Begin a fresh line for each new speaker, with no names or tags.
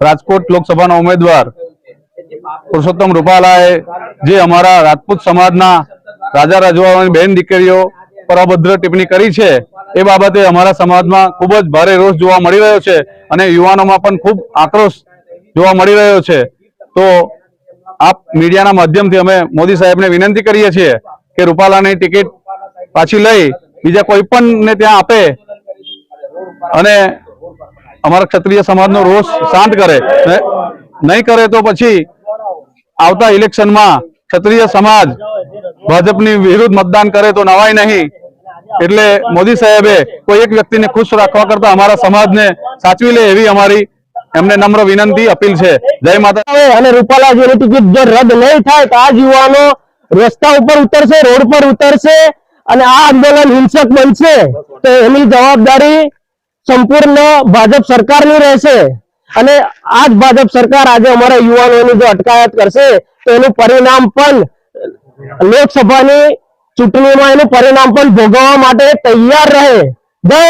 રાજકોટ લોકસભાના ઉમેદવાર પુરુષોત્તમ રૂપાલાએ જે અમારા રાજપૂત સમાજના રાજા રજવાડાની બહેન દીકરીઓ પર અભદ્ર ટિપ્પણી કરી છે, એ બાબતે અમારા સમાજમાં ખૂબ જ ભારે રોષ જોવા મળી રહ્યો છે અને યુવાનોમાં પણ ખૂબ આક્રોશ જોવા મળી રહ્યો છે. તો આપ મીડિયાના માધ્યમથી અમે મોદી સાહેબને વિનંતી કરીએ છીએ કે રૂપાલાની ટિકિટ પાછી લઈ, બીજા કોઈ પણ ને ત્યાં આપે અને અમારા ક્ષત્રિય સમાજનો રોષ શાંત કરે. નહીં કરે તો પછી આવતા ઇલેક્શનમાં ક્ષત્રિય સમાજ ભાજપની વિરુદ્ધ મતદાન કરે તો નવાય નહીં. એટલે મોદી સાહેબે કોઈ એક વ્યક્તિને ખુશ રાખવા કરતા અમારા સમાજને સાચવી લે એવી અમારી એમને નમ્ર વિનંતી અપીલ છે. જય માતા
અને રૂપાલાજીની ટિકિટ જો રદ નહીં થાય તો આ યુવાનો રસ્તા ઉપર ઉતરશે, રોડ પર ઉતરશે અને આ આંદોલન હિંસક બનશે. તો એની જવાબદારી સંપૂર્ણ ભાજપ સરકારની રહેશે અને આ જ ભાજપ સરકાર આજે અમારા યુવાનોની જો અટકાયત કરશે તો એનું પરિણામ પણ લોકસભાની ચૂંટણીમાં એનું પરિણામ પણ ભોગવવા માટે તૈયાર રહે. જય